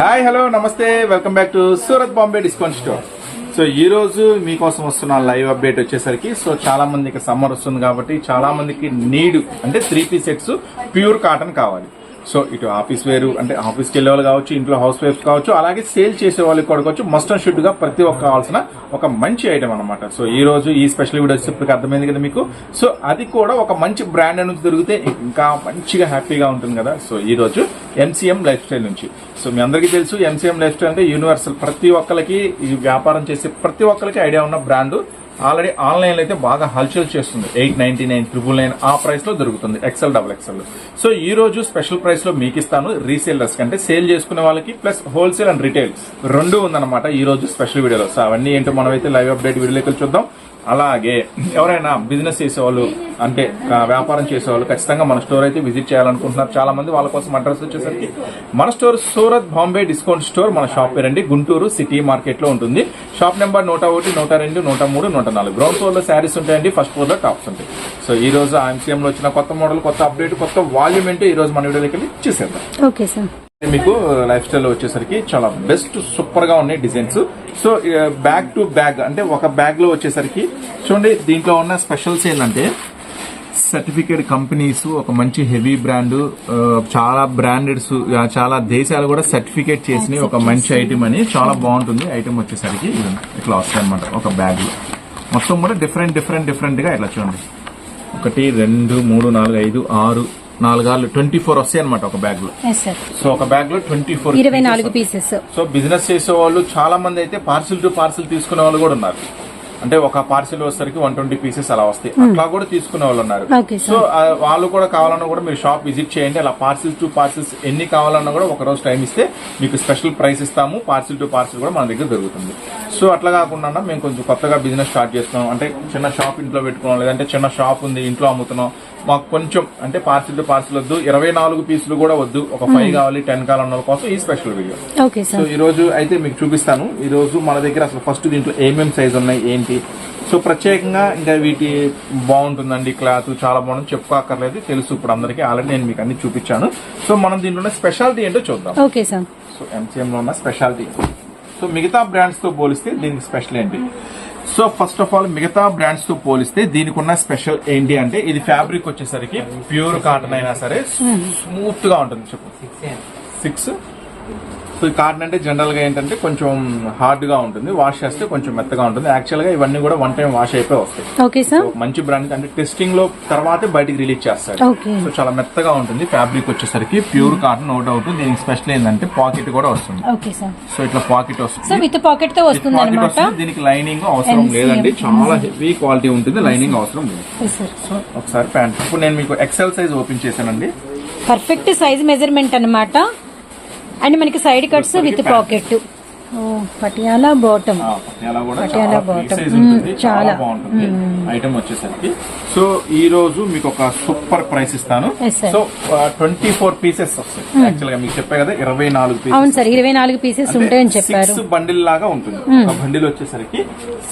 Hi hello namaste. Welcome back to Surat Bombay discount store so ఈ రోజు మీకోసం వస్తున్న లైవ్ అప్డేట్ వచ్చేసరికి సో చాలా మందికి సమ్మర్ వస్తుంది కాబట్టి చాలా మందికి నీడ్ అంటే three piece sets pure cotton కావాలి. సో ఇటు ఆఫీస్ వేరు అంటే ఆఫీస్కి వెళ్ళే వాళ్ళు కావచ్చు ఇంట్లో హౌస్ వైఫ్ కావచ్చు అలాగే సేల్ చేసే వాళ్ళకి కూడా కావచ్చు మస్ట్ అండ్ షుడ్గా ప్రతి ఒక్క కావాల్సిన ఒక మంచి ఐటమ్ అనమాట సో ఈ రోజు ఈ స్పెషల్ వీడియో వచ్చేప్పటికి అర్థమైంది కదా మీకు. సో అది కూడా ఒక మంచి బ్రాండ్ నుంచి దొరికితే ఇంకా మంచిగా హ్యాపీగా ఉంటుంది కదా. సో ఈ రోజు ఎంసీఎం లైఫ్ స్టైల్ నుంచి. సో మీ అందరికీ తెలుసు ఎంసీఎం లైఫ్ స్టైల్ అంటే యూనివర్సల్ ప్రతి ఒక్కరికి ఈ వ్యాపారం చేసే ప్రతి ఒక్కరికి ఐడియా ఉన్న బ్రాండ్ ఆల్రెడీ ఆన్లైన్లో అయితే బాగా హల్చల్ చేస్తుంది. Eight ninety nine triple nine ఆ ప్రైస్లో దొరుకుతుంది. ఎక్సెల్ డబుల్ ఎక్సెల్ సో ఈ రోజు స్పెషల్ ప్రైస్లో మీకు ఇస్తాను రీసేలర్స్ కంటే. సేల్ చేసుకునే వాళ్ళకి ప్లస్ హోల్సేల్ అండ్ రిటైల్ రెండు ఉందన్నమాట ఈ రోజు స్పెషల్ వీడియోలో. సో అవన్నీ ఏంటో మనం అయితే లైవ్ అప్డేట్ వీడియోలోకి చూద్దాం. అలాగే ఎవరైనా బిజినెస్ చేసేవాళ్ళు అంటే వ్యాపారం చేసేవాళ్ళు ఖచ్చితంగా మన స్టోర్ అయితే విజిట్ చేయాలనుకుంటున్నారు. చాలా మంది వాళ్ళ కోసం అడ్రస్ వచ్చేసరికి మన store Surat Bombay discount store మన షాప్ పేరండి. గుంటూరు సిటీ మార్కెట్లో ఉంటుంది. షాప్ నెంబర్ నూట ఒకటి నూట రెండు నూట మూడు నూట నాలుగు. గ్రౌండ్ ఫ్లోర్లో శారీస్ ఉంటాయండి ఫస్ట్ ఫ్లోర్లో టాప్స్ ఉంటాయి. సో ఈ రోజు ఎంసీఎం లో వచ్చిన కొత్త మోడల్ కొత్త అప్డేట్ కొత్త వాల్యూమ్ ఏంటో ఈ రోజు మన వీడియోలోకి వెళ్ళి చూసేద్దాం. Okay sir. మీకు లైఫ్ స్టైల్ వచ్చేసరికి చాలా బెస్ట్ సూపర్గా ఉన్నాయి designs so bag to bag అంటే ఒక బ్యాగ్లో వచ్చేసరికి చూడండి దీంట్లో ఉన్న స్పెషల్స్ ఏంటంటే సర్టిఫికేట్ కంపెనీస్ ఒక మంచి హెవీ బ్రాండ్ చాలా బ్రాండెడ్స్ చాలా దేశాలు కూడా సర్టిఫికేట్ చేసిన ఒక మంచి ఐటమ్ అని చాలా బాగుంటుంది. ఐటమ్ వచ్చేసరికి. ఇట్లా వస్తాయి అనమాట ఒక బ్యాగ్ మొత్తం కూడా డిఫరెంట్ డిఫరెంట్ డిఫరెంట్గా ఇట్లా చూడండి. ఒకటి రెండు మూడు నాలుగు ఐదు ఆరు నాలుగు ఆరు ట్వంటీ ఫోర్ వస్తాయి అనమాట ఒక బ్యాగ్లో సో ఒక బ్యాగ్లో ట్వంటీ ఫోర్ ఇరవై నాలుగు పీసెస్ సో బిజినెస్ చేసే వాళ్ళు చాలా మంది అయితే పార్సిల్ టు పార్సిల్ తీసుకునే వాళ్ళు కూడా ఉన్నారు. అంటే ఒక పార్సిల్ వచ్చేసరికి వన్ ట్వంటీ పీసెస్ అలా వస్తాయి. అట్లా కూడా తీసుకునే వాళ్ళు ఉన్నారు. సో వాళ్ళు కూడా కావాలన్నా కూడా మీరు షాప్ విజిట్ చేయండి. అలా పార్సిల్ టు పార్సిల్స్ ఎన్ని కావాలన్నా కూడా ఒక రోజు టైం ఇస్తే మీకు స్పెషల్ ప్రైస్ ఇస్తాము. పార్సిల్ టు పార్సిల్ కూడా మన దగ్గర దొరుకుతుంది. సో అట్లా కాకుండా మేము కొంచెం కొత్తగా బిజినెస్ స్టార్ట్ చేస్తున్నాం అంటే చిన్న షాప్ ఇంట్లో పెట్టుకున్నాం. లేదంటే చిన్న షాప్ ఉంది ఇంట్లో అమ్ముతున్నాం. మాకు కొంచెం అంటే పార్సిల్ టు పార్సిల్ వద్దు. ఇరవై నాలుగు పీసులు కూడా వద్దు. ఒక ఫైవ్ కావాలి టెన్ కావాలన్న కోసం ఈ స్పెషల్ వీడియో ఓకే సో ఈ రోజు అయితే మీకు చూపిస్తాను. ఈ రోజు మన దగ్గర అసలు ఫస్ట్ దీంట్లో ఏమేం సైజ్ ఉన్నాయి ఏంటి? సో ప్రత్యేకంగా ఇంకా వీటి బాగుంటుందండి క్లాత్. చాలా బాగుంటుంది. చెప్పుకోక్కర్లేదు. తెలుసు ఇప్పుడు అందరికీ. ఆల్రెడీ నేను మీకు అన్ని చూపించాను. సో మనం దీంట్లో స్పెషాలిటీ ఏంటో చూద్దాం. ఓకే సార్ సో ఎంసీఎం లో ఉన్న స్పెషాలిటీ సో మిగతా బ్రాండ్స్తో పోలిస్తే దీనికి స్పెషల్ ఏంటి? సో ఫస్ట్ ఆఫ్ ఆల్ మిగతా బ్రాండ్స్తో పోలిస్తే దీనికి ఉన్న స్పెషల్ ఏంటి అంటే ఇది ఫ్యాబ్రిక్ వచ్చేసరికి ప్యూర్ కాటన్ అయినా సరే స్మూత్గా ఉంటుంది. చెప్పు. సిక్స్ సో ఈ కాటన్ అంటే జనరల్గా ఏంటంటే కొంచెం హార్డ్గా ఉంటుంది. వాష్ చేస్తే కొంచెం మెత్తగా ఉంటుంది. యాక్చువల్గా ఇవన్నీ కూడా వన్ టైం వాష్ అయిపోయి వస్తాయి. ఓకే సార్ మంచి బ్రాండ్ అంటే టెస్టింగ్లో తర్వాతే బయటికి రిలీజ్ చేస్తారు. సో చాలా మెత్తగా ఉంటుంది ఫ్యాబ్రిక్ వచ్చేసరికి. ప్యూర్ కాటన్ నో డౌట్ దీనికి స్పెషల్ ఏంటంటే పాకెట్ కూడా వస్తుంది. సో ఇట్లా పాకెట్ వస్తుంది. విత్ పాకెట్తో వస్తుంది. అనమాట దీనికి లైనింగ్ అవసరం. లేదండి. చాలా హెవీ క్వాలిటీ ఉంటుంది. లైనింగ్ అవసరం లేదు. సో ఒకసారి ప్యాంట్ ఇప్పుడు నేను మీకు ఎక్సెల్ సైజ్ ఓపెన్ చేశానండి. పర్ఫెక్ట్ సైజ్ మెజర్మెంట్ అన్నమాట. అండ్ మనకి side cuts with pocket. Patiala bottom Patiala కూడా పటియాలా చాలా. బాగుంటుంది ఐటమ్ వచ్చేసరికి. సో ఈ రోజు మీకు ఒక సూపర్ ప్రైస్ ఇస్తాను. సో ట్వంటీ ఫోర్ పీసెస్ వస్తాయి. యాక్చువల్గా మీకు చెప్పా కదా ఇరవై నాలుగు అవును సార్ ఇరవై నాలుగు పీసెస్ ఉంటాయని చెప్పారు. సిక్స్ బండిల్ లాగా ఉంటుంది ఒక బండిల్ వచ్చేసరికి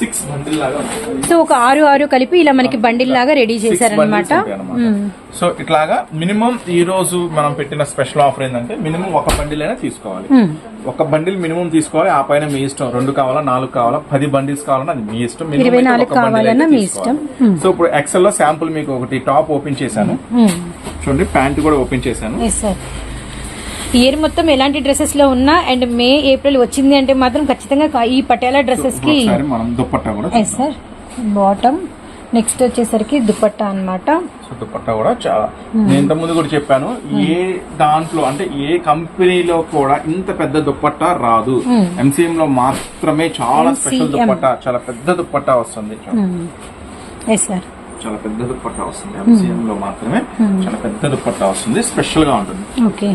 సిక్స్ బండిల్ లాగా ఉంటుంది. సో ఒక ఆరు ఆరు కలిపి ఇలా మనకి బండిల్ లాగా రెడీ చేశారనమాట. సో ఇట్లాగా మినిమం ఈ రోజు మనం పెట్టిన స్పెషల్ ఆఫర్ ఏంటంటే మినిమం ఒక బండిల్ అయినా తీసుకోవాలి ఒక బండిల్ మినిమం తీసుకోవాలి ఆ పైన మీ ఇష్టం. రెండు కావాలా నాలుగు కావాలా పది బండిల్స్ కావాలన్నా అది మీ ఇష్టం. తీసుకోవాలి. సో ఇప్పుడు ఎక్సెల్లో శాంపుల్ మీకు ఒకటి టాప్ ఓపెన్ చేశాను. చూడండి ప్యాంట్ కూడా ఓపెన్ చేశాను. ఇయర్ మొత్తం ఎలాంటి డ్రెస్సెస్లో ఉన్నా అండ్ మే ఏప్రిల్ వచ్చింది అంటే మాత్రం ఖచ్చితంగా ఈ పటియాలా డ్రెస్సెస్కి మనం దుప్పట్టా కూడా సార్ బాటమ్ నెక్స్ట్ వచ్చేసరికి దుపట్టా అన్నమాట. సో దుపట్టా కూడా చాలా నేను ఇంత ముందు కూడా చెప్పాను ఏ దాంట్లో అంటే ఏ కంపెనీలో కూడా ఇంత పెద్ద దుప్పట్టా రాదు. ఎంసీఎం లో మాత్రమే చాలా స్పెషల్. దుప్పట్టా చాలా పెద్ద దుప్పట్టా వస్తుంది. సార్ చాలా పెద్ద దుప్పట్టా వస్తుంది. ఎంసీఎం లో మాత్రమే చాలా పెద్ద దుప్పట్టా వస్తుంది స్పెషల్గా ఉంటుంది. Okay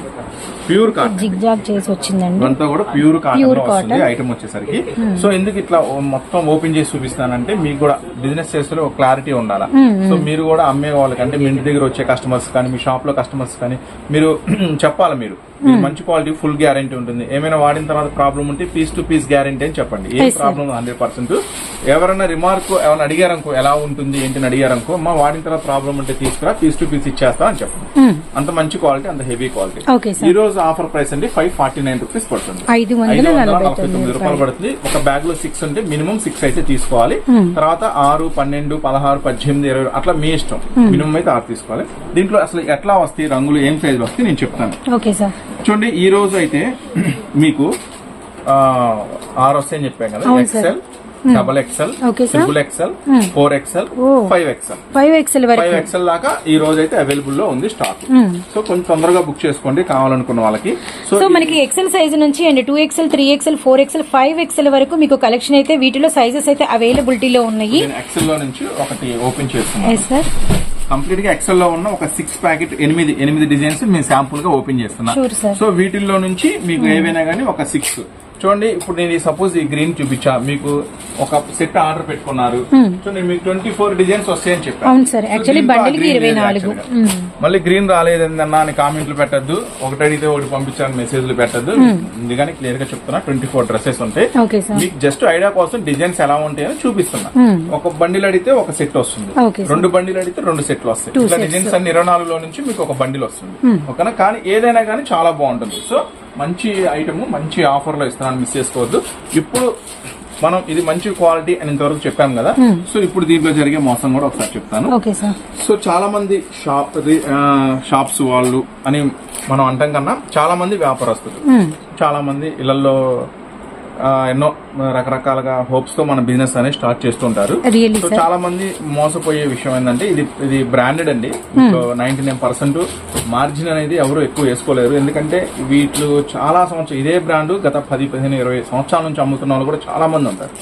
pure cotton zig zag చేసి వచ్చిందండి. ఇదంతా కూడా ప్యూర్ కాటన్ వస్తుంది. ఐటమ్ వచ్చేసరికి. సో ఎందుకు ఇట్లా మొత్తం ఓపెన్ చేసి చూపిస్తానంటే మీకు కూడా బిజినెస్ చేస్తే ఒక క్లారిటీ ఉండాలా? సో మీరు కూడా అమ్మే వాళ్ళకి అంటే మీ ఇంటి దగ్గర వచ్చే కస్టమర్స్ కానీ మీ షాప్లో కస్టమర్స్ కానీ మీరు చెప్పాలి మీరు? మంచి క్వాలిటీ ఫుల్ గ్యారంటీ ఉంటుంది. ఏమైనా వాడిన తర్వాత ప్రాబ్లం ఉంటే పీస్ టు పీస్ గ్యారంటీ అని చెప్పండి. ఏం. ప్రాబ్లం హండ్రెడ్ పర్సెంట్ ఎవరైనా రిమార్క్ ఎవరైనా అడిగారనుకో ఎలా ఉంటుంది ఏంటి అని అడిగారనుకో మా వాడిన తర్వాత ప్రాబ్లం ఉంటే తీసుకురా పీస్ టు పీస్ ఇచ్చేస్తా అని చెప్పండి. అంత మంచి క్వాలిటీ అంత హెవీ క్వాలిటీ ఈ రోజు ఆఫర్ ప్రైస్ అండి ఫైవ్ ఫార్టీ నైన్ రూపీస్ పడుతుంది. ఐదు వందల నలభై తొమ్మిది రూపాయలు పడుతుంది. ఒక బ్యాగ్లో సిక్స్ ఉంటే మినిమం సిక్స్ అయితే తీసుకోవాలి. తర్వాత ఆరు పన్నెండు పదహారు పద్దెనిమిది ఇరవై అట్లా మీ ఇష్టం. మినిమం అయితే ఆరు తీసుకోవాలి. దీంట్లో అసలు ఎట్లా వస్తాయి రంగులు ఏం సైజులు వస్తాయి నేను చెప్తాను. Okay sir. చూడండి ఈ రోజు అయితే మీకు ఆరు వస్తాయని చెప్పాను కదా. XL double sir. Triple XL four XL ఓ. Five XL five XL five వరకు. ఎక్సెల్ దాకా ఈ రోజు అయితే అవైలబుల్లో ఉంది స్టాక్. సో కొంచెం తొందరగా బుక్ చేసుకోండి కావాలనుకున్న వాళ్ళకి. సో మనకి ఎక్సెల్ సైజ్ నుంచి and two XL three XL four XL five XL వరకు మీకు కలెక్షన్ అయితే వీటిలో సైజెస్ అయితే అవైలబిలిటీలో ఉన్నాయి. నేను ఎక్సెల్లో నుంచి ఒకటి ఓపెన్ సార్ కంప్లీట్గా ఎక్సెల్లో ఉన్న ఒక సిక్స్ ప్యాకెట్ ఎనిమిది ఎనిమిది డిజైన్స్ మేము శాంపుల్గా ఓపెన్ చేస్తున్నా. సో వీటిల్లో నుంచి మీకు ఏవైనా గానీ ఒక సిక్స్ చూడండి ఇప్పుడు నేను సపోజ్ ఈ గ్రీన్ చూపించా. మీకు ఒక సెట్ ఆర్డర్ పెట్టుకున్నారు. సో నేను మీకు ట్వంటీ ఫోర్ డిజైన్స్ వస్తాయని చెప్పాను. గా. మళ్ళీ గ్రీన్ రాలేదన్నా అని కామెంట్లు పెట్టద్దు. ఒకటి అడిగితే ఒకటి పంపించాను మెసేజ్లు పెట్టద్దు. ఎందుకని క్లియర్గా చెప్తున్నా ట్వంటీ ఫోర్ డ్రెస్సెస్ ఉంటాయి మీకు జస్ట్ ఐడియా కోసం డిజైన్స్ ఎలా ఉంటాయని చూపిస్తున్నా. ఒక బండిల్ అడిగితే ఒక సెట్ వస్తుంది. రెండు బండిలు అడిగితే రెండు సెట్లు వస్తాయి. ఇట్లా. డిజైన్స్ అన్ని ఇరవై నాలుగులో నుంచి మీకు ఒక బండిల్ వస్తుంది. ఓకేనా? కానీ ఏదైనా కానీ చాలా బాగుంటుంది. సో మంచి ఐటమ్ మంచి ఆఫర్లో ఇస్తున్నాను మిస్ చేసుకోవద్దు. ఇప్పుడు మనం ఇది మంచి క్వాలిటీ అని ఇంతవరకు చెప్పాం కదా. సో ఇప్పుడు దీంట్లో జరిగే మోసం కూడా ఒకసారి చెప్తాను. ఓకే సార్ సో చాలా మంది షాప్ షాప్స్ వాళ్ళు అని మనం అంటాం కన్నా చాలా మంది వ్యాపారస్తులు. చాలా మంది ఇళ్ళలో ఎన్నో రకరకాలుగా హోప్స్తో మన బిజినెస్ అనేది స్టార్ట్ చేస్తుంటారు. సో చాలా మంది మోసపోయే విషయం ఏంటంటే ఇది ఇది బ్రాండెడ్ అండి. నైన్టీ నైన్ పర్సెంట్ మార్జిన్ అనేది ఎవరు ఎక్కువ వేసుకోలేరు. ఎందుకంటే వీటిలో చాలా సంవత్సరం ఇదే బ్రాండ్ గత పది పదిహేను ఇరవై సంవత్సరాల నుంచి అమ్ముతున్న వాళ్ళు కూడా చాలా మంది ఉంటారు.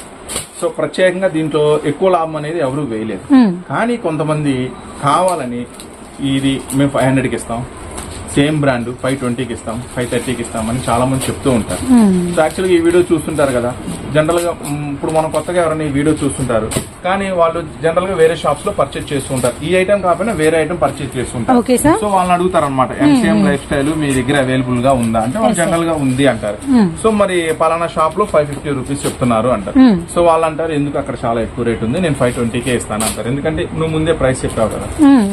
సో ప్రత్యేకంగా దీంట్లో ఎక్కువ లాభం అనేది ఎవరు వేయలేరు కానీ కొంతమంది కావాలని ఇది మేము ఫైవ్ హండ్రెడ్కి ఇస్తాం. సేమ్ బ్రాండ్ ఫైవ్ ట్వంటీకి ఇస్తాం ఫైవ్ థర్టీకి ఇస్తాం అని చాలా మంది చెప్తూ ఉంటారు. సో యాక్చువల్గా ఈ వీడియో చూస్తుంటారు కదా. జనరల్గా ఇప్పుడు మనం కొత్తగా ఎవరైనా ఈ వీడియో చూస్తుంటారు. కానీ వాళ్ళు జనరల్గా వేరే షాప్స్లో పర్చేజ్ చేస్తుంటారు ఈ ఐటమ్ కాకపోయినా వేరే ఐటమ్ పర్చేజ్ చేస్తుంటారు సో వాళ్ళని అడుగుతారు అనమాట ఎంసీఎం లైఫ్ స్టైల్ మీ దగ్గర అవైలబుల్గా ఉందా? అంటే వాళ్ళు జనరల్గా ఉంది అంటారు. సో మరి పలానా షాప్లో ఫైవ్ ఫిఫ్టీ రూపీస్ చెప్తున్నారు అంటారు. సో వాళ్ళు అంటారు ఎందుకు అక్కడ చాలా ఎక్కువ రేట్ ఉంది? నేను ఫైవ్ ట్వంటీకే ఇస్తాను అంటారు. ఎందుకంటే నువ్వు ముందే ప్రైస్ చెప్పావు కదా.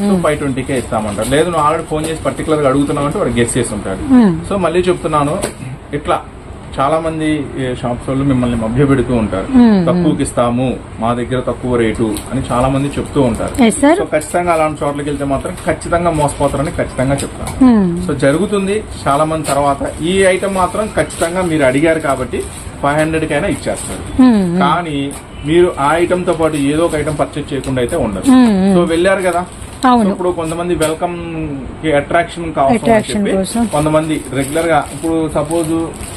సో ఫైవ్ ట్వంటీకే ఇస్తామంటారు. లేదు నువ్వు ఆల్రెడీ ఫోన్ చేసి పర్టికులర్గా అడుగుతున్నావు అంటే వాడు గెస్ చేసి ఉంటాడు. సో మళ్ళీ చెప్తున్నాను ఇట్లా చాలా మంది షాప్స్ వాళ్ళు మిమ్మల్ని మభ్య పెడుతూ ఉంటారు తక్కువకి ఇస్తాము మా దగ్గర తక్కువ రేటు అని చాలా మంది చెప్తూ ఉంటారు. సో ఖచ్చితంగా అలాంటి చోట్లకి వెళ్తే మాత్రం ఖచ్చితంగా మోసపోతారని ఖచ్చితంగా చెప్తాను. సో జరుగుతుంది చాలా మంది తర్వాత. ఈ ఐటమ్ మాత్రం ఖచ్చితంగా మీరు అడిగారు కాబట్టి ఫైవ్ హండ్రెడ్ కైనా ఇచ్చేస్తారు కానీ మీరు ఆ ఐటమ్తో పాటు ఏదో ఒక ఐటమ్ పర్చేజ్ చేయకుండా అయితే ఉండదు. సో వెళ్ళారు కదా. ఇప్పుడు కొంతమంది వెల్కమ్కి అట్రాక్షన్ కోసం. కొంతమంది రెగ్యులర్గా ఇప్పుడు సపోజ్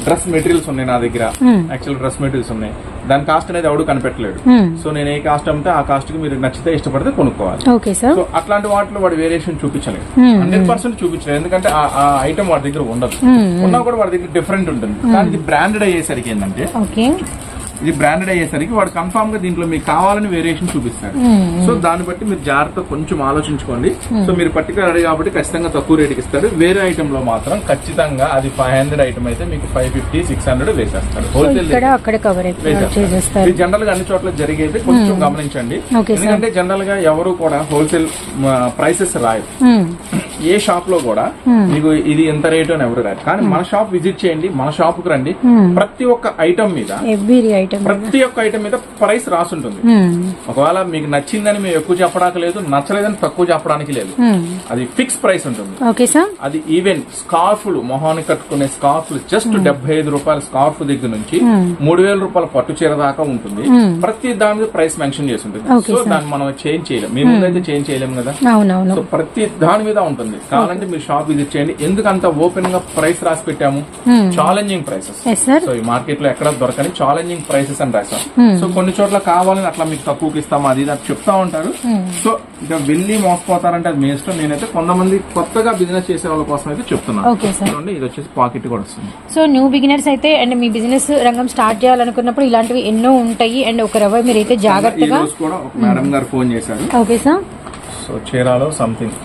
డ్రెస్ మెటీరియల్స్ ఉన్నాయి నా దగ్గర. యాక్చువల్ డ్రెస్ మెటీరియల్స్ ఉన్నాయి. దాని కాస్ట్ అనేది ఎవడు కనిపెట్టలేడు. సో నేను ఏ కాస్ట్ అమ్మితే ఆ కాస్ట్కి మీరు నచ్చితే ఇష్టపడితే కొనుక్కోవాలి. సో అట్లాంటి వాటిలో వాడు వేరియేషన్ చూపించలేదు హండ్రెడ్ పర్సెంట్ చూపించలేదు ఎందుకంటే ఆ- ఐటమ్ వాడి దగ్గర ఉండదు. ఉన్నా కూడా వాడి దగ్గర డిఫరెంట్ ఉంటుంది. కానీ బ్రాండెడ్ అయ్యేసరికి ఏంటంటే ఇది బ్రాండెడ్ అయ్యేసరికి వాడు కన్ఫామ్గా దీంట్లో మీకు కావాలని వేరియేషన్ చూపిస్తాడు. సో దాన్ని బట్టి మీరు జాగ్రత్త కొంచెం ఆలోచించుకోండి. సో మీరు పర్టికులర్ అడిగి కాబట్టి ఖచ్చితంగా తక్కువ రేటుకి ఇస్తారు వేరే ఐటమ్లో మాత్రం ఖచ్చితంగా అది ఫైవ్ హండ్రెడ్ ఐటమ్ అయితే మీకు ఫైవ్ ఫిఫ్టీ సిక్స్ హండ్రెడ్ వేసేస్తారు సో హోల్సేల్ జనరల్గా అన్ని చోట్ల జరిగేది. కొంచెం గమనించండి. ఎందుకంటే జనరల్గా ఎవరు కూడా హోల్సేల్ ప్రైసెస్ రాయరు. ఏ షాప్లో కూడా మీకు ఇది ఎంత రేటు అని ఎవరు రారు. కానీ మన షాప్ విజిట్ చేయండి మన షాప్కు రండి. ప్రతి ఒక్క ఐటమ్ మీద ప్రతి ఒక్క ఐటమ్ మీద ప్రైస్ రాసి ఉంటుంది ఒకవేళ మీకు నచ్చిందని మేము ఎక్కువ చెప్పడానికి లేదు నచ్చలేదని తక్కువ చెప్పడానికి లేదు. అది ఫిక్స్ ప్రైస్ ఉంటుంది. అది ఈవెన్ స్కార్ఫ్లు మొహానికి కట్టుకునే స్కార్ఫ్లు జస్ట్ డెబ్బై ఐదు రూపాయల స్కార్ఫ్ దగ్గర నుంచి మూడు వేల రూపాయల పట్టు చీర దాకా ఉంటుంది. ప్రతి దాని మీద ప్రైస్ మెన్షన్ చేసి ఉంటుంది. సో దాన్ని మనం చేంజ్ చేయలేం. మీ ముందైతే చేంజ్ చేయలేము కదా. సో ప్రతి దాని మీద ఉంటుంది. కావాలంటే మీరు షాప్ విజిట్ చేయండి. ఎందుకు అంత ఓపెన్గా ప్రైస్ రాసి పెట్టాము? ఛాలెంజింగ్ ప్రైసెస్ సో ఈ మార్కెట్లో ఎక్కడ దొరకని ఛాలెంజింగ్ ప్రైసెస్ అని రాసాం సో కొన్ని చోట్ల కావాలని అట్లా మీకు తక్కువకి ఇస్తాం అది అని చెప్తా ఉంటారు. సో ఇక వెళ్ళి మోసపోతారంటే అది మీ ఇష్టం. నేనైతే కొంతమంది కొత్తగా బిజినెస్ చేసే వాళ్ళ కోసం అయితే చెప్తున్నాను ఇది వచ్చేసి పాకెట్ కూడా వస్తుంది. సో న్యూ బిగినర్స్ అయితే అండ్ మీ బిజినెస్ రంగం స్టార్ట్ చేయాలనుకున్నప్పుడు ఇలాంటివి ఎన్నో ఉంటాయి. అండ్ ఒక రవ్వ మీరైతే ఈ జాగ్రత్తగా కూడా మేడం గారు ఫోన్ చేశారు. ఓకే సార్ సో చీరాలో సంథింగ్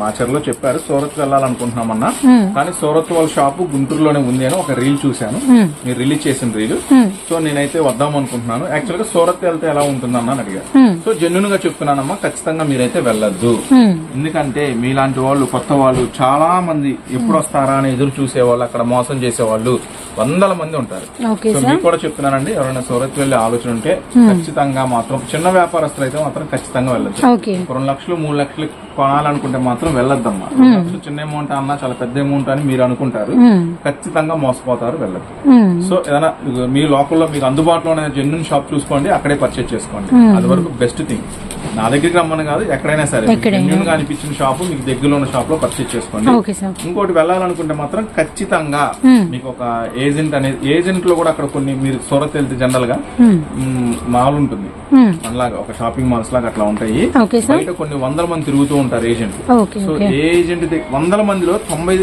మాచర్లో చెప్పారు సూరత్ వెళ్ళాలనుకుంటున్నామన్నా. Hmm. కానీ సూరత్ వాళ్ళ షాపు గుంటూరులోనే ఉంది అని ఒక రీల్ చూశాను. మీరు రిలీజ్ చేసిన రీల్ Hmm. సో నేనైతే వద్దాం అనుకుంటున్నాను. యాక్చువల్గా సూరత్ వెళ్తే ఎలా ఉంటుందన్న అని అడిగారు. Hmm. సో జెన్యున్గా చెప్తున్నానమ్మా ఖచ్చితంగా మీరైతే వెళ్ళొద్దు. Hmm. ఎందుకంటే మీలాంటి వాళ్ళు కొత్త వాళ్ళు చాలా మంది ఎప్పుడు వస్తారా అని ఎదురు చూసే వాళ్ళు అక్కడ మోసం చేసే వాళ్ళు వందల మంది ఉంటారు. సో మీకు కూడా చెప్తున్నానండి ఎవరైనా సూరత్ వెళ్ళే ఆలోచన ఉంటే ఖచ్చితంగా మాత్రం చిన్న వ్యాపారస్తులు అయితే మాత్రం ఖచ్చితంగా వెళ్ళొచ్చు రెండు లక్షలు మూడు లక్షలు కొనాలనుకుంటే మాత్రం వెళ్ళొద్దమ్మా. చిన్న అమౌంట్ అన్నా చాలా పెద్ద అమౌంట్ అని మీరు అనుకుంటారు. ఖచ్చితంగా మోసపోతారు వెళ్ళదు. సో ఏదైనా మీ లోకల్లో మీకు అందుబాటులో ఉన్న జెన్యున్ షాప్ చూసుకోండి అక్కడే పర్చేజ్ చేసుకోండి. అది వరకు బెస్ట్ థింగ్ నా దగ్గరికి రమ్మని కాదు ఎక్కడైనా సరే. జెన్యున్గా అనిపించిన షాప్ మీకు దగ్గరలో ఉన్న షాప్లో పర్చేజ్ చేసుకోండి. సార్. ఇంకోటి వెళ్ళాలనుకుంటే మాత్రం ఖచ్చితంగా. మీకు ఒక ఏజెంట్ అనేది ఏజెంట్లో కూడా అక్కడ కొన్ని మీరు సూరత్ వెళ్తే జనరల్గా మాల్ ఉంటుంది. మనలాగా ఒక షాపింగ్ మాల్స్ లాగా అట్లా ఉంటాయి. సార్. బయట కొన్ని వందల మంది తిరుగుతూ ఉంటారు ఏజెంట్ సో ఏజెంట్ వందల మందిలో తొంభై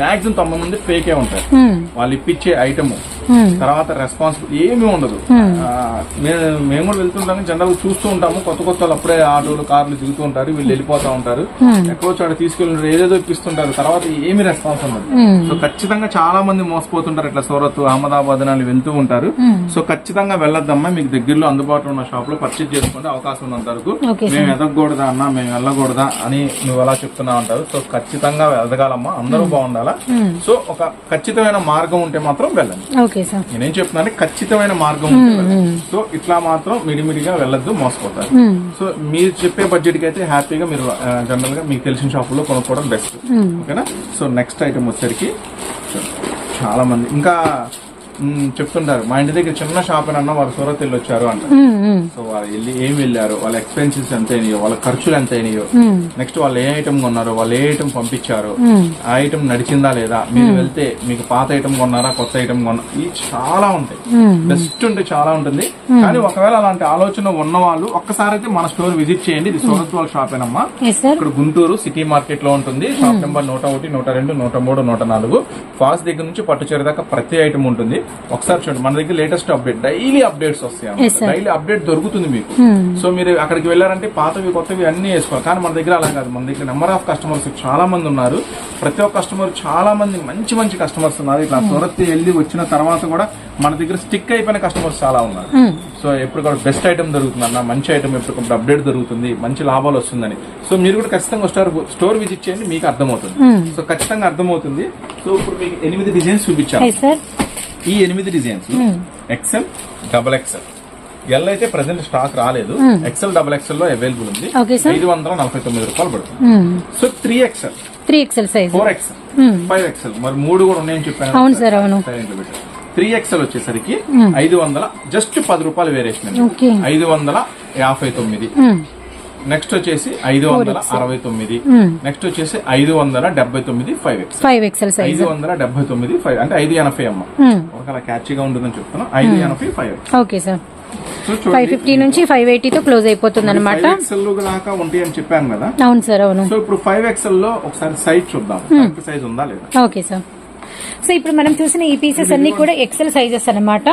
మాక్సిమం తొంభై మంది ఫేకే ఉంటారు. Hmm. వాళ్ళు ఇప్పించే ఐటమ్ Hmm. తర్వాత రెస్పాన్సిబుల్ ఏమీ ఉండదు. Hmm. మేము కూడా వెళ్తుంటాము జనరల్ చూస్తూ ఉంటాము. కొత్త కొత్త వాళ్ళు అప్పుడే ఆటోలు కార్లు దిగుతూ ఉంటారు వీళ్ళు వెళ్ళిపోతా ఉంటారు. ఎక్కడో చోట తీసుకెళ్ళి ఏదేదో ఇప్పిస్తుంటారు. తర్వాత ఏమి రెస్పాన్స్ ఉండదు. సో ఖచ్చితంగా చాలా మంది మోసపోతుంటారు. ఇట్లా సూరత్ అహ్మదాబాద్ అని వెళ్తూ ఉంటారు. సో ఖచ్చితంగా వెళ్ళొద్దమ్మా. మీకు దగ్గరలో అందుబాటులో ఉన్న షాప్లో పర్చేజ్ చేసుకోండి అవకాశం ఉన్నంత వరకు మేము ఎదగకూడదా అన్న మేము వెళ్ళకూడదా అని నువ్వు అలా చెప్తున్నావు అంటారు. సో ఖచ్చితంగా ఎదగాలమ్మా అందరూ బాగుండాలా. సో ఒక ఖచ్చితమైన మార్గం ఉంటే మాత్రం వెళ్ళండి. నేనేం చెప్తున్నాను ఖచ్చితమైన మార్గం ఉంటే వెళ్ళండి. సో ఇట్లా మాత్రం మిడిమిడిగా వెళ్ళొద్దు మోసపోతారు. సో మీరు చెప్పే బడ్జెట్కి అయితే హ్యాపీగా మీరు జనరల్గా మీకు తెలిసిన షాపుల్లో కొనుక్కోవడం బెస్ట్. ఓకేనా? సో నెక్స్ట్ ఐటమ్ వచ్చేసరికి చాలా మంది. ఇంకా చెప్తుంటారు. మా ఇంటి దగ్గర చిన్న షాప్ అన్న వారు సూరత్ వెళ్ళి వచ్చారు. Hmm. సో వాళ్ళు వెళ్ళి ఏం వెళ్ళారు? వాళ్ళ ఎక్స్పెన్సెస్ ఎంత అయినాయో వాళ్ళ ఖర్చులు ఎంత అయినాయో. నెక్స్ట్ వాళ్ళు ఏ ఐటమ్ కొన్నారో వాళ్ళు ఏ ఐటమ్ పంపించారు. ఆ ఐటమ్ నడిచిందా లేదా? మీరు వెళ్తే మీకు పాత ఐటమ్ కొన్నారా కొత్త ఐటమ్ కొన్నారా ఇవి చాలా ఉంటాయి. బెస్ట్ ఉంటే చాలా ఉంటుంది. కానీ ఒకవేళ అలాంటి ఆలోచన ఉన్న వాళ్ళు ఒక్కసారి అయితే మన స్టోర్ విజిట్ చేయండి. ఇది సూరత్ వాళ్ళ షాప్ ఏనమ్మా. ఇక్కడ గుంటూరు సిటీ మార్కెట్లో ఉంటుంది. షాప్ నెంబర్ నూట ఒకటి నూట రెండు నూట మూడు నూట నాలుగు. ఫాస్ట్ దగ్గర నుంచి పట్టు చీర దాకా ప్రతి ఐటమ్ ఉంటుంది. ఒకసారి చూడండి మన దగ్గర లేటెస్ట్ అప్డేట్ డైలీ అప్డేట్స్ వస్తాయి. డైలీ అప్డేట్ దొరుకుతుంది మీకు. Hmm. సో మీరు అక్కడికి వెళ్ళారంటే పాతవి కొత్తవి అన్ని వేసుకోవాలి. కానీ మన దగ్గర అలా కాదు. మన దగ్గర నెంబర్ ఆఫ్ కస్టమర్స్ చాలా మంది ఉన్నారు. ప్రతి ఒక్క కస్టమర్ చాలా మంది మంచి మంచి కస్టమర్స్ ఉన్నారు. ఇట్లా సూరత్ వెళ్ళి వచ్చిన తర్వాత కూడా మన దగ్గర స్టిక్ అయిపోయిన కస్టమర్స్ చాలా ఉన్నారు. Hmm. సో ఎప్పుడు కూడా బెస్ట్ ఐటమ్ దొరుకుతుంది అన్న మంచి ఐటమ్ ఎప్పటికప్పుడు అప్డేట్ దొరుకుతుంది మంచి లాభాలు వస్తుందని. సో మీరు కూడా ఖచ్చితంగా స్టోర్ స్టోర్ విజిట్ చేయండి మీకు అర్థమవుతుంది. Hmm. సో ఖచ్చితంగా అర్థమవుతుంది. సో ఇప్పుడు మీకు ఎనిమిది డిజైన్స్ చూపించాను. ఈ ఎనిమిది designs. XL double XL L అయితే ప్రెసెంట్ స్టాక్ రాలేదు. ఎక్సెల్ డబల్ ఎక్సెల్లో అవైలబుల్ ఉంది. ఐదు వందల నలభై తొమ్మిది రూపాయలు పడుతుంది. So three XL three XL size four XL. Five XL మరి మూడు కూడా ఉన్నాయని చెప్పాను అవును సార్. అవును. త్రీ ఎక్సెల్ వచ్చేసరికి ఐదు వందల జస్ట్ పది రూపాయలు వేరియేషన్ ఓకే ఐదు వందల యాభై తొమ్మిది. నెక్స్ట్ వచ్చేసి ఐదు వందల అరవై తొమ్మిది. Hmm. నెక్స్ట్ వచ్చేసి ఐదు వందల డెబ్బై తొమ్మిది five X five XL size ఐదు వందల డెబ్బై తొమ్మిది ఫైవ్ అంటే ఐదు ఎనభై అమ్మ. Hmm. ఒకవేళ క్యాచీగా ఉంటుందని చెప్తాను ఐదు ఎనభై five X okay sir five fifty నుంచి ఫైవ్ ఎయిటీతో క్లోజ్ అయిపోతుంది అనమాట దాకా ఉంటాయి అని చెప్పాను కదా. అవును సార్ అవును. సో ఇప్పుడు ఫైవ్ ఎక్స్ఎల్లో ఒకసారి సైజ్ చూద్దాం. సైజ్ ఉందా లేదా? ఓకే సార్ సో ఇప్పుడు మనం చూసిన ఈ పీసెస్ అన్ని కూడా ఎక్సెల్ సైజెస్ అన్నమాట.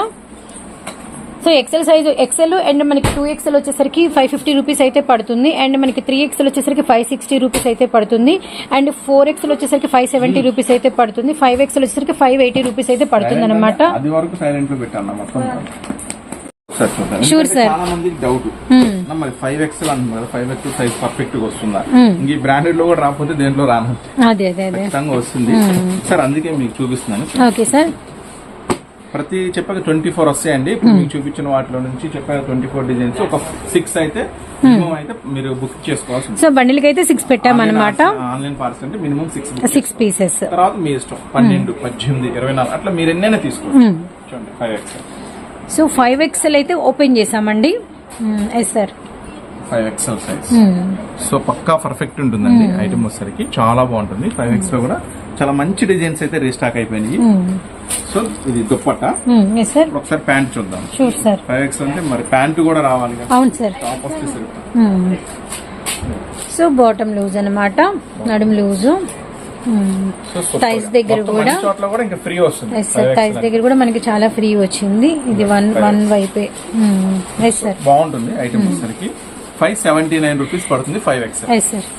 So XL size XL and మనకి టూ ఎక్సెల్ వచ్చేసరికి ఫైవ్ ఫిఫ్టీ రూపీస్ అయితే పడుతుంది. అండ్ మనకి త్రీ ఎక్సెల్ వచ్చేసరికి ఫైవ్ సిక్స్టీ రూపీస్ అయితే పడుతుంది. అండ్ ఫోర్ ఎక్సెల్ వచ్చేసరికి ఫైవ్ సెవెంటీ రూపీస్ అయితే పడుతుంది. ఫైవ్ ఎక్సెల్ వచ్చేసరికి ఫైవ్ ఎయిటీ రూపీస్ అయితే పడుతుంది అనమాట. చాలా మందికి డౌట్ మరి ఫైవ్ ఎక్స్ఎల్ అంటున్నారు కదా ఫైవ్ ఎక్స్ఎల్ సైజ్ పర్ఫెక్ట్గా వస్తుందా? Hmm. ఈ బ్రాండెడ్లో కూడా రాకపోతే దేంట్లో రాను. అదే అదే వస్తుంది. సార్ అందుకే మీకు చూపిస్తున్నాను. ఓకే సార్ ప్రతి చెప్పాక ట్వంటీ ఫోర్ వస్తాయండి. ఇప్పుడు మీకు చూపించిన వాటిలో నుంచి చెప్పాక ట్వంటీ ఫోర్ డిజైన్స్. ఒక సిక్స్ అయితే మినిమం అయితే మీరు బుక్ చేసుకోవాల్సి సో బండిల్కి అయితే సిక్స్ పెట్టామన్నమాట. ఆన్లైన్ పార్సల్ అంటే మినిమం సిక్స్ సిక్స్ పీసెస్ తర్వాత మీ ఇష్టం పన్నెండు పద్దెనిమిది ఇరవై నాలుగు అట్లా మీరు ఎన్నైనా తీసుకోవచ్చు. చూడండి five XL so five XL అయితే ఓపెన్ చేసామండి. Yes sir five XL size so పక్కా పర్ఫెక్ట్ ఉంటుందండి ఐటమ్ వచ్చేసరికి. చాలా బాగుంటుంది. ఫైవ్ ఎక్స్లో కూడా చాలా మంచి డిజైన్స్ అయితే రీస్టాక్ అయిపోయినాయి. సో ఇది దుప్పట్ట? ఇప్పుడు ఒకసారి ప్యాంట్ చూద్దాం. ఫైవ్ ఎక్స్ అంటే మరి ప్యాంట్ కూడా రావాలి అవును సార్ టాప్ వస్తే సరిపోతుంది సో బాటమ్ లూజ్ అన్నమాట. నడుము లూజు సో సూపర్ Thighs గా. దగ్గర కూడా- దగ్గర మనకి చాలా ఫ్రీ వచ్చింది. ఇది వన్ వన్ వైపే. ఎస్ సార్ బాగుంటుంది ఐటమ్ వచ్చేసరికి. ఫైవ్ సెవెంటీ నైన్ రూపీస్ పడుతుంది five XL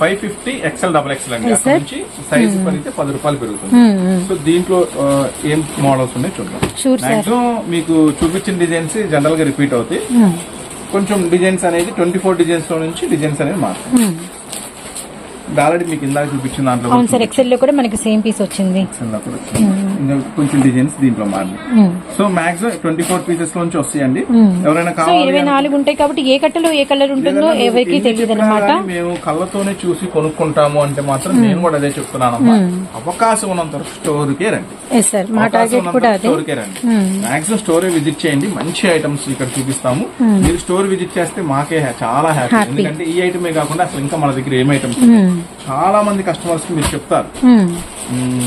five fifty XL double XL అండి. నుంచి సైజ్ పెరిగితే పది రూపాయలు పెరుగుతుంది. సో దీంట్లో ఏం మోడల్స్ ఉన్నాయి చూద్దాం. మాక్సిమం మీకు చూపించిన డిజైన్స్ జనరల్గా రిపీట్ అవుతాయి. కొంచెం డిజైన్స్ అనేది ట్వంటీ ఫోర్ డిజైన్స్లో నుంచి డిజైన్స్ అనేది మారుతాయి. ఆల్రెడీ మీకు ఇందాక చూపించిన దాంట్లో అవును సార్ ఎక్సెల్లో కూడా మనకి సేమ్ పీస్ వచ్చింది. కూడా కూడా వచ్చింది. ఇంకా కొంచెం డిజైన్స్ దీంట్లో మారింది so maximum twenty four pieces లోంచి వస్తాయండి. ఎవరైనా సో కావాలి ఇరవై నాలుగు ఉంటాయి కాబట్టి ఏ కట్టలో ఏ కలర్ ఉంటుందో నువ్వు ఎవరికి ఎన్ని తెలియదు చెప్పినా అనమాట మేము కళ్ళతోనే చూసి కొనుక్కుంటాము అంటే మాత్రం నేను కూడా అదే చెప్తున్నానమ్మా అవకాశం ఉన్నంత వరకు స్టోర్ కే రండి ఎస్ సార్ మా టార్గెట్ కూడా అదే. స్టోర్ కే రండి మాక్సిమం స్టోర్ విజిట్ చేయండి. మంచి ఐటమ్స్ ఇక్కడ చూపిస్తాము. మీరు స్టోర్ విజిట్ చేస్తే మాకే హ్యా- చాలా హ్యాపీ. ఎందుకంటే ఈ ఐటమే కాకుండా అసలు ఇంకా మన దగ్గర ఏం ఐటమ్స్ చాలా మంది కస్టమర్స్కి మీరు చెప్తారు.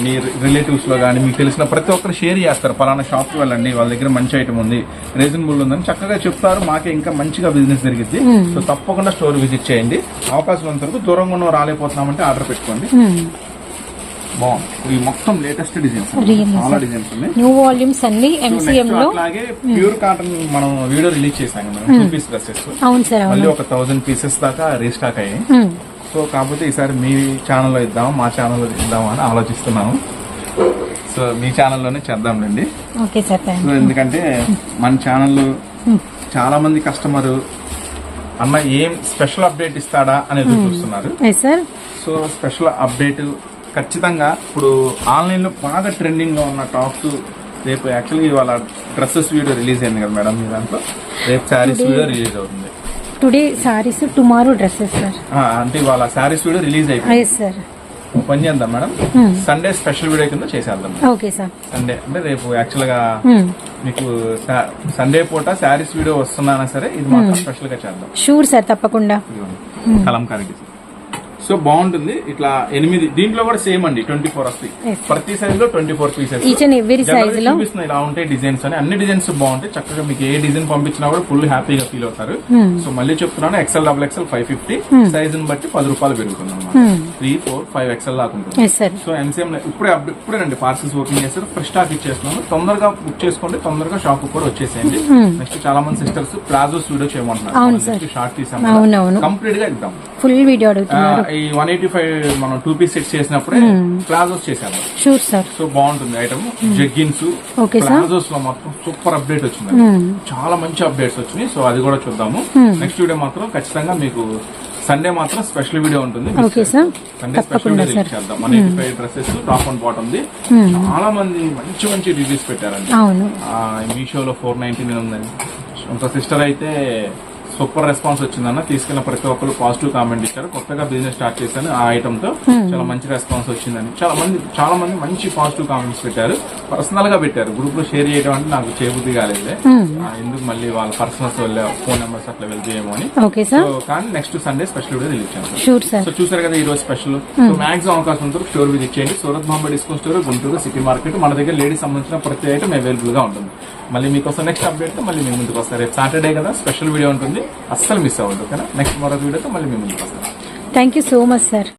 మీ రిలేటివ్స్లో కానీ మీకు తెలిసిన ప్రతి ఒక్కరు షేర్ చేస్తారు. పలానా షాప్కి వెళ్ళండి వాళ్ళ దగ్గర మంచి ఐటమ్ ఉంది రీజనబుల్ ఉందని చక్కగా చెప్తారు. మాకే ఇంకా మంచిగా బిజినెస్ జరిగింది సో తప్పకుండా స్టోర్ విజిట్ చేయండి. అవకాశం ఉన్నంత వరకు దూరంగా ఉన్న రాలేకపోతున్నామంటే ఆర్డర్ పెట్టుకోండి. బాగుంది. ఈ మొత్తం లేటెస్ట్ డిజైన్స్ చాలా డిజైన్స్ ఉన్నాయి. న్యూ వాల్యూమ్స్ అన్ని ఎంసీఎం లో. అట్లాగే ప్యూర్ కాటన్ మనం వీడియో రిలీజ్ చేసాం మేడం టూ పీస్ డ్రెస్సెస్ అవును సార్ మళ్ళీ ఒక థౌసండ్ పీసెస్ దాకా రీస్టాక్ అయ్యాయి. సో కాకపోతే ఈసారి మీ ఛానల్లో ఇద్దాం మా ఛానల్లో ఇద్దాం అని ఆలోచిస్తున్నాము. సో మీ ఛానల్లోనే చేద్దాంలేండి సో ఎందుకంటే మన ఛానల్లో చాలా మంది కస్టమర్ అన్న ఏం స్పెషల్ అప్డేట్ ఇస్తాడా అనేది చూస్తున్నారు. Yes sir so special update ఖచ్చితంగా ఇప్పుడు ఆన్లైన్లో బాగా ట్రెండింగ్లో ఉన్న టాప్స్ రేపు యాక్చువల్లీ ఇవాళ డ్రెస్సెస్ వీడియో రిలీజ్ అయింది కదా మేడం మీ దాంట్లో? రేపు శారీస్ వీడియో రిలీజ్ అవుతుంది. Today saris tomorrow dresses sir. అంటే ఇవాళ శారీస్ వీడియో రిలీజ్ అయిపోయింది. ఎస్ సార్ పని చేద్దాం మేడం సండే స్పెషల్ వీడియో కింద చేసేద్దాం. ఓకే సార్ సండే అంటే రేపు యాక్చువల్గా మ్మ్. మీకు సండే పూట శారీస్ వీడియో వస్తున్నానా సరే ఇది మాత్రం స్పెషల్గా చేద్దాం. షూర్ సార్ తప్పకుండా. ఇదిగోండి. కలంకారీ సో బాగుంటుంది. ఇట్లా ఎనిమిది దీంట్లో కూడా సేమ్ అండి ట్వంటీ ఫోర్ వస్తాయి. ప్రతి సైజ్లో ట్వంటీ ఫోర్ పీసెస్ చూపిస్తున్నాయి ఇలా ఉంటాయి డిజైన్స్ అని. అన్ని డిజైన్స్ బాగుంటాయి. చక్కగా మీకు ఏ డిజైన్ పంపించినా కూడా ఫుల్ హ్యాపీగా ఫీల్ అవుతారు. సో మళ్ళీ చెప్తున్నాను XL double XL five fifty సైజ్ని బట్టి పది రూపాయలు పెరుగుతుంది అన్నమాట. త్రీ ఫోర్ ఫైవ్ ఎక్సెల్ దాకా ఉంటుంది. సో ఎంసీఎం ఇప్పుడే అప్- ఇప్పుడే రండి పార్సల్స్ ఓపెన్ చేస్తారు. ఫ్రెష్ స్టాక్ ఇచ్చేస్తున్నాను తొందరగా బుక్ చేసుకోండి తొందరగా షాప్ కూడా వచ్చేసేయండి. నెక్స్ట్ చాలా మంది సిస్టర్స్ ప్లాజోస్ వీడియో చేయమంటున్నారు. షార్ట్ తీసాం అవునవును. కంప్లీట్గా ఇద్దాం. ఫుల్ వీడియో ఈ వన్ ఎయిటీ ఫైవ్ మనం టూ పీస్ సెట్ చేసినప్పుడే ప్లాజోస్ చేసాము షూర్ సార్ సో బాగుంటుంది ఐటమ్ జగ్గిన్స్. ప్లాజోస్లో మొత్తం సూపర్ అప్డేట్ వచ్చింది. చాలా మంచి అప్డేట్స్ వచ్చినాయి. సో అది కూడా చూద్దాము. నెక్స్ట్ వీడియో మాత్రం ఖచ్చితంగా మీకు సండే మాత్రం స్పెషల్ వీడియో ఉంటుంది. Okay sir Sunday special video చేద్దాం. Eighty five dresses top and bottom the. చాలా మంది మంచి మంచి రివ్యూస్ పెట్టారండి. మీషోలో ఫోర్ నైన్టీ నైన్ ఉందండి. ఒక సిస్టర్ అయితే సూపర్ రెస్పాన్స్ వచ్చిందన్న తీసుకెళ్ళిన ప్రతి ఒక్కరు పాజిటివ్ కామెంట్ ఇచ్చారు. కొత్తగా బిజినెస్ స్టార్ట్ చేశాను ఆ ఐటమ్తో చాలా మంచి రెస్పాన్స్ వచ్చిందని. చాలా మంది చాలా మంది మంచి పాజిటివ్ కామెంట్స్ పెట్టారు. పర్సనల్గా పెట్టారు. గ్రూప్లో షేర్ చేయడం అంటే నాకు చేయబుద్ధి కాలేదే ఎందుకు మళ్ళీ వాళ్ళ పర్సనల్స్ వెళ్ళే ఫోన్ నెంబర్స్ అట్లా వెళ్తాయేమో అని. Okay sir. సో కానీ next Sunday special video release చేస్తాను. సో చూసారు కదా ఈ రోజు స్పెషల్ మాక్సిమం అవకాశం ఉంటుంది స్టోర్ విజిట్ చేయండి. Surat Bombay discount store Guntur city market. మన దగ్గర లేడీస్ సంబంధించిన ప్రతి ఐటమ్ అవైలబుల్గా ఉంటుంది. మళ్ళీ మీకోసం నెక్స్ట్ అప్డేట్తో మళ్ళీ మీ ముందుకు వస్తాను. రేపు సాటర్డే కదా స్పెషల్ వీడియో ఉంటుంది. అస్సలు మిస్ అవ్వద్దు ఓకేనా? నెక్స్ట్ మరొక వీడియోతో మళ్ళీ మీ ముందుకు వస్తాను. Thank you so much sir